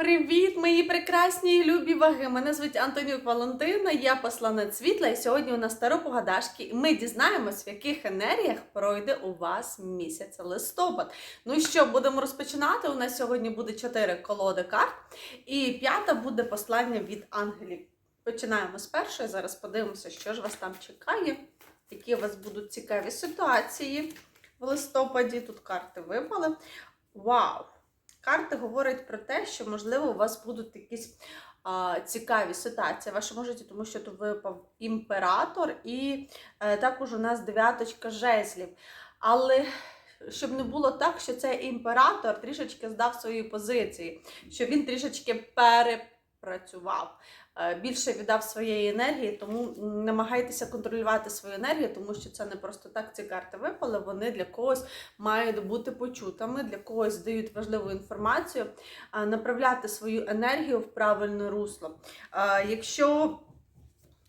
Привіт, мої прекрасні і любі ваги! Мене звуть Антонюк Валентина, я посланець світла, і сьогодні у нас старо погадашки, і ми дізнаємось, в яких енергіях пройде у вас місяць листопад. Ну що, будемо розпочинати. У нас сьогодні буде чотири колоди карт, і п'ята буде послання від ангелів. Починаємо з першої. Зараз подивимося, що ж вас там чекає, які у вас будуть цікаві ситуації в листопаді. Тут карти випали. Вау! Карти говорять про те, що, можливо, у вас будуть якісь цікаві ситуації в вашому житті, тому що тут випав імператор і е, також у нас дев'яточка жезлів. Але щоб не було так, що цей імператор трішечки здав свої позиції, що він трішечки перепрацював, е, більше віддав своєї енергії, тому намагайтеся контролювати свою енергію, тому що це не просто так ці карти випали, вони для когось мають бути почутими, для когось дають важливу інформацію, направляти свою енергію в правильне русло. Якщо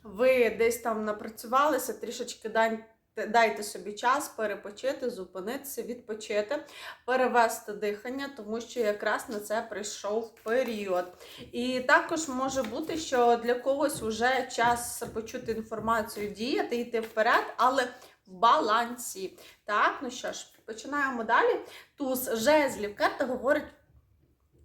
ви десь там напрацювалися, трішечки дань. Дайте собі час перепочити, зупинитися, відпочити, перевести дихання, тому що якраз на це прийшов період. І також може бути, що для когось вже час почути інформацію, діяти, йти вперед, але в балансі. Так, ну що ж, починаємо далі. Туз жезлів. Карта говорить.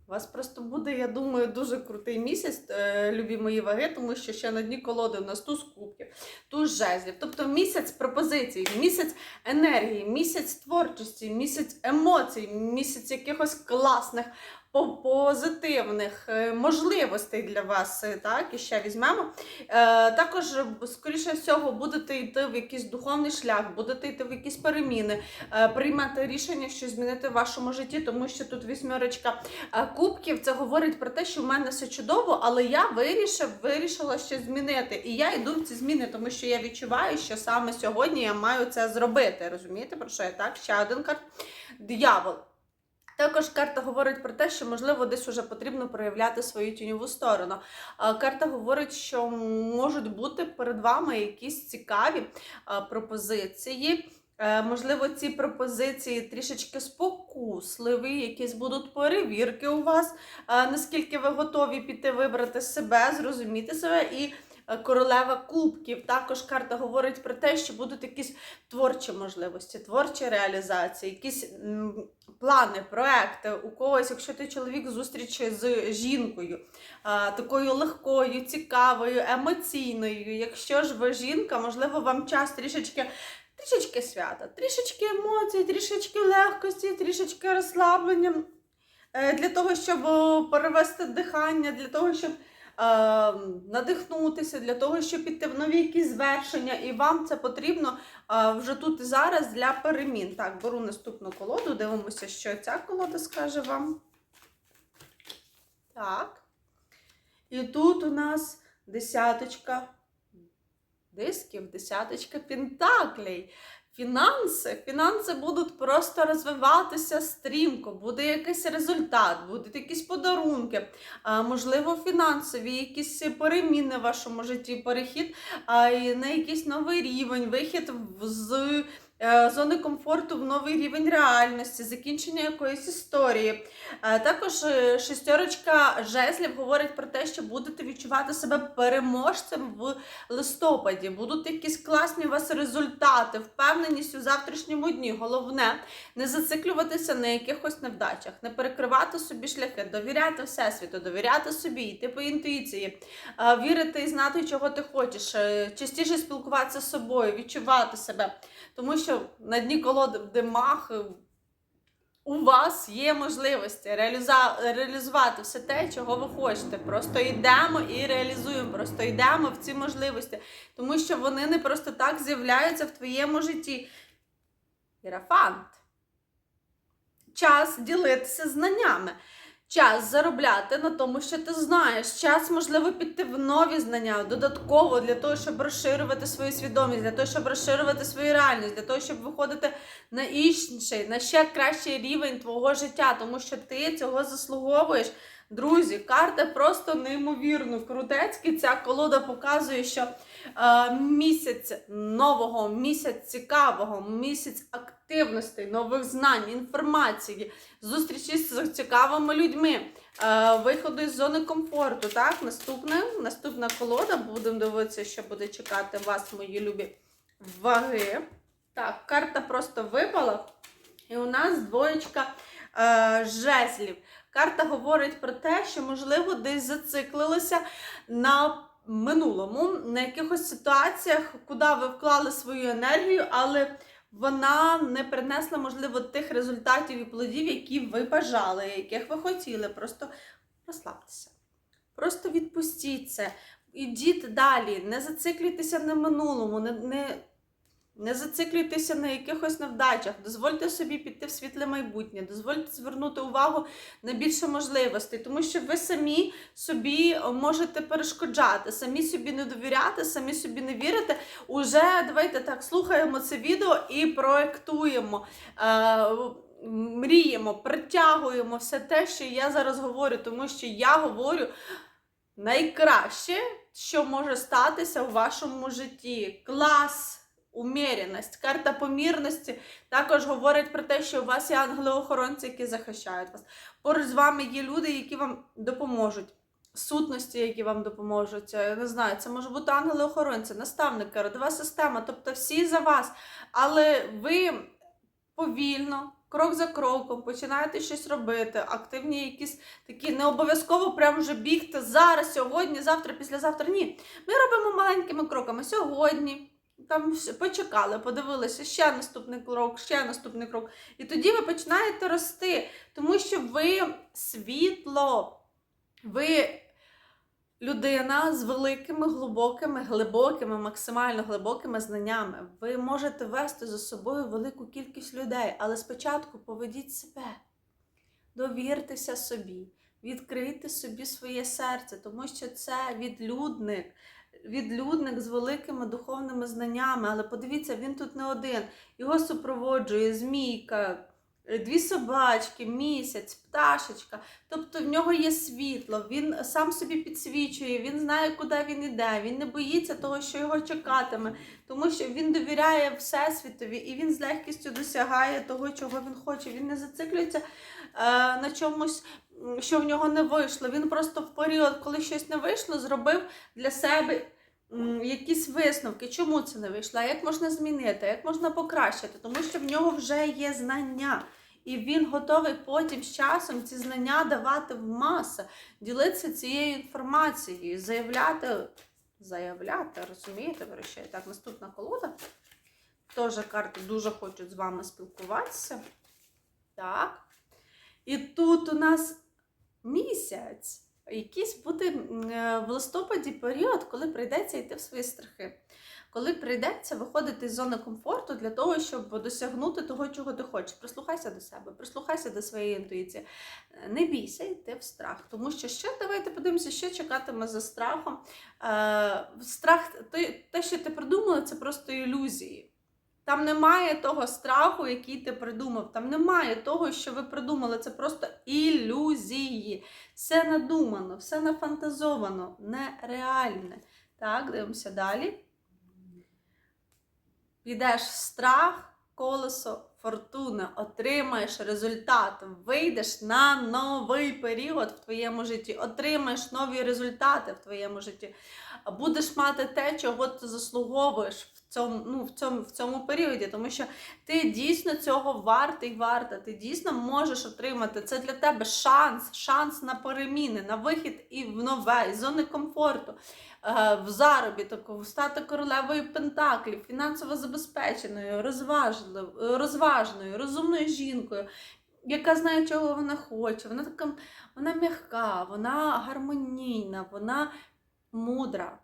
У вас просто буде, я думаю, дуже крутий місяць, е, любі мої ваги, тому що ще на дні колоди у нас туз кубків, туз жезлів. Тобто місяць пропозицій, місяць енергії, місяць творчості, місяць емоцій, місяць якихось класних, позитивних е, можливостей для вас. е, Так, і ще візьмемо. Е, також, скоріше всього, будете йти в якийсь духовний шлях, будете йти в якісь переміни, приймати рішення, що змінити в вашому житті, тому що тут вісьмерочка кубків. Це говорить про те, що в мене все чудово, але я вирішив, вирішила щось змінити. І я йду в ці зміни, тому що я відчуваю, що саме сьогодні я маю це зробити. Розумієте, про що я так? Ще один карт. Диявол. Також карта говорить про те, що можливо десь вже потрібно проявляти свою тіньову сторону. Карта говорить, що можуть бути перед вами якісь цікаві пропозиції. Е, Можливо, ці пропозиції трішечки спокусливі, якісь будуть перевірки у вас, е, наскільки ви готові піти вибрати себе, зрозуміти себе і. Е, Королева кубків також карта говорить про те, що будуть якісь творчі можливості, творчі реалізації, якісь плани, проекти. У когось, якщо ти чоловік зустрічі з жінкою, такою легкою, цікавою, емоційною. Якщо ж ви жінка, можливо, вам час трішечки. Трішечки свята, трішечки емоцій, трішечки легкості, трішечки розслаблення е, для того, щоб перевести дихання, для того, щоб надихнутися, для того, щоб піти в нові якісь звершення, і вам це потрібно е, вже тут і зараз для перемін. Так, беру наступну колоду, дивимося, що ця колода скаже вам. Так. І тут у нас десяточка дисків, десяточка пентаклей. Фінанси. Фінанси будуть просто розвиватися стрімко, буде якийсь результат, будуть якісь подарунки, а, можливо, фінансові, якісь переміни в вашому житті, перехід на якийсь новий рівень, вихід з зони комфорту в новий рівень реальності, закінчення якоїсь історії. Е, Також е, шестерочка жезлів говорить про те, що будете відчувати себе переможцем в листопаді. Будуть якісь класні у вас результати, впевненість у завтрашньому дні. Головне не зациклюватися на якихось невдачах, не перекривати собі шляхи, довіряти всесвіту, довіряти собі, йти по інтуїції, е, вірити і знати, чого ти хочеш, е, частіше спілкуватися з собою, відчувати себе. Тому що на дні колоди мах. у вас є можливості реалізувати все те, чого ви хочете. Просто йдемо і реалізуємо, просто йдемо в ці можливості, тому що вони не просто так з'являються в твоєму житті. Єрафант. Час ділитися знаннями. Час заробляти на тому, що ти знаєш. Час, можливо, піти в нові знання додатково для того, щоб розширювати свою свідомість, для того, щоб розширювати свою реальність, для того, щоб виходити на інший, на ще кращий рівень твого життя, тому що ти цього заслуговуєш. Друзі, карта просто неймовірно крутецькі. Ця колода показує, що е, місяць нового, місяць цікавого, місяць активностей, нових знань, інформації, зустрічі з цікавими людьми. е, виходу із зони комфорту. Так, наступне, наступна колода. Будемо дивитися, що буде чекати вас, мої любі ваги. Так, карта просто випала. І у нас двоєчка е, жезлів. Карта говорить про те, що, можливо, десь зациклилися на минулому, на якихось ситуаціях, куди ви вклали свою енергію, але вона не принесла, можливо, тих результатів і плодів, які ви бажали, яких ви хотіли. Просто розслабтеся. Просто відпустіть це. Ідіть далі, не зациклюйтеся на минулому, не, не, не зациклюйтеся на якихось невдачах, дозвольте собі піти в світле майбутнє, дозвольте звернути увагу на більше можливостей, тому що ви самі собі можете перешкоджати, самі собі не довіряти, самі собі не вірити. Уже давайте так слухаємо це відео і проектуємо. Е, Мріємо, притягуємо все те, що я зараз говорю, тому що я говорю найкраще, що може статися в вашому житті. Клас, уміряність, карта помірності також говорить про те, що у вас є ангели-охоронці, які захищають вас. Поруч з вами є люди, які вам допоможуть. Сутності, які вам допоможуть, я не знаю, це може бути ангели-охоронці, наставники, родова система, тобто всі за вас. Але ви повільно, крок за кроком, починаєте щось робити, активні якісь такі, не обов'язково прям вже бігти зараз, сьогодні, завтра, післязавтра. Ні. Ми робимо маленькими кроками сьогодні. Там почекали, подивилися ще наступний крок, ще наступний крок. І тоді ви починаєте рости, тому що ви світло, ви людина з великими, глибокими, глибокими, максимально глибокими знаннями. Ви можете вести за собою велику кількість людей, але спочатку поведіть себе, довіртеся собі, відкрийте собі своє серце, тому що це відлюдник. Відлюдник з великими духовними знаннями, але подивіться, він тут не один. Його супроводжує змійка, дві собачки, місяць, пташечка. Тобто в нього є світло, він сам собі підсвічує, він знає, куди він іде, він не боїться того, що його чекатиме, тому що він довіряє Всесвітові і він з легкістю досягає того, чого він хоче. Він не зациклюється е, на чомусь. Що в нього не вийшло. Він просто в період, коли щось не вийшло, зробив для себе якісь висновки. Чому це не вийшло? Як можна змінити, як можна покращити? Тому що в нього вже є знання. І він готовий потім з часом ці знання давати в маси, ділитися цією інформацією, заявляти, заявляти, розумієте, вище? Так, наступна колода. Теж карти дуже хочуть з вами спілкуватися. Так. І тут у нас місяць. Якийсь буде е, в листопаді період, коли прийдеться йти в свої страхи. Коли прийдеться виходити з зони комфорту для того, щоб досягнути того, чого ти хочеш. Прислухайся до себе, прислухайся до своєї інтуїції. Е, Не бійся йти в страх. Тому що що, давайте подивимося, що чекатиме за страхом. Е, страх, те, що ти придумала, це просто ілюзії. Там немає того страху, який ти придумав. Там немає того, що ви придумали. Це просто ілюзії. Все надумано, все нафантазовано, нереальне. Так, дивимося далі. Підеш в страх, колесо фортуни, отримаєш результат, вийдеш на новий період в твоєму житті, отримаєш нові результати в твоєму житті, будеш мати те, чого ти заслуговуєш в цьому, ну, в цьому, в цьому періоді, тому що ти дійсно цього вартий варта, ти дійсно можеш отримати. Це для тебе шанс, шанс на переміни, на вихід і в нове, із зони комфорту, е, в заробіток, стати королевою пентаклів, фінансово забезпеченою, розважливою, розважною, розумною жінкою. Яка знає, чого вона хоче, вона така вона м'яка, вона гармонійна, вона мудра.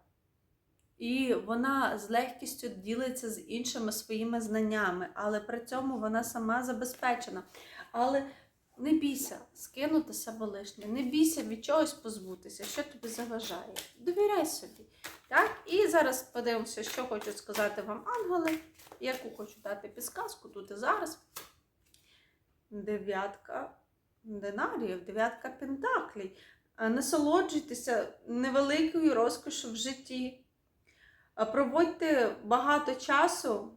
І вона з легкістю ділиться з іншими своїми знаннями, але при цьому вона сама забезпечена. Але не бійся скинути себе лишнє, не бійся від чогось позбутися, що тобі заважає. Довіряй собі. Так? І зараз подивимося, що хочуть сказати вам ангели, яку хочу дати підсказку тут і зараз. Дев'ятка динаріїв, дев'ятка пентаклей. Насолоджуйтеся невеликою розкошю в житті. Е, Проводьте багато часу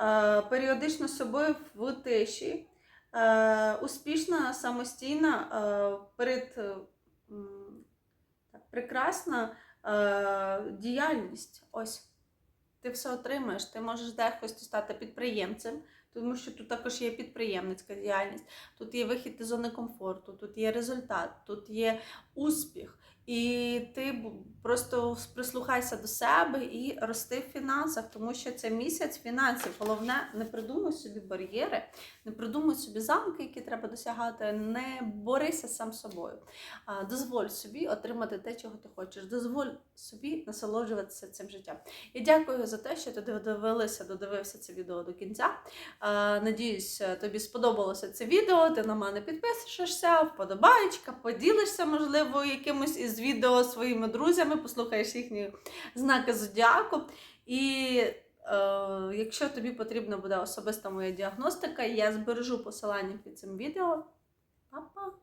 е, періодично з собою в тиші. е, успішна, самостійна, перед, прекрасна діяльність. Ось. Ти все отримаєш, ти можеш дехось стати підприємцем, тому що тут також є підприємницька діяльність, тут є вихід із зони комфорту, тут є результат, тут є успіх. І ти просто прислухайся до себе і рости в фінансах, тому що це місяць фінансів. Головне, не придумуй собі бар'єри, не придумуй собі замки, які треба досягати. Не борися сам собою. Дозволь собі отримати те, чого ти хочеш. Дозволь собі насолоджуватися цим життям. Я дякую за те, що ти додивилися, додивився це відео до кінця. Надіюсь, тобі сподобалося це відео. Ти на мене підпишешся, вподобаєчка, поділишся, можливо, якимось із відео своїми друзями, послухаєш їхні знаки зодіаку. І е, якщо тобі потрібна буде особиста моя діагностика, я збережу посилання під цим відео. Па-па!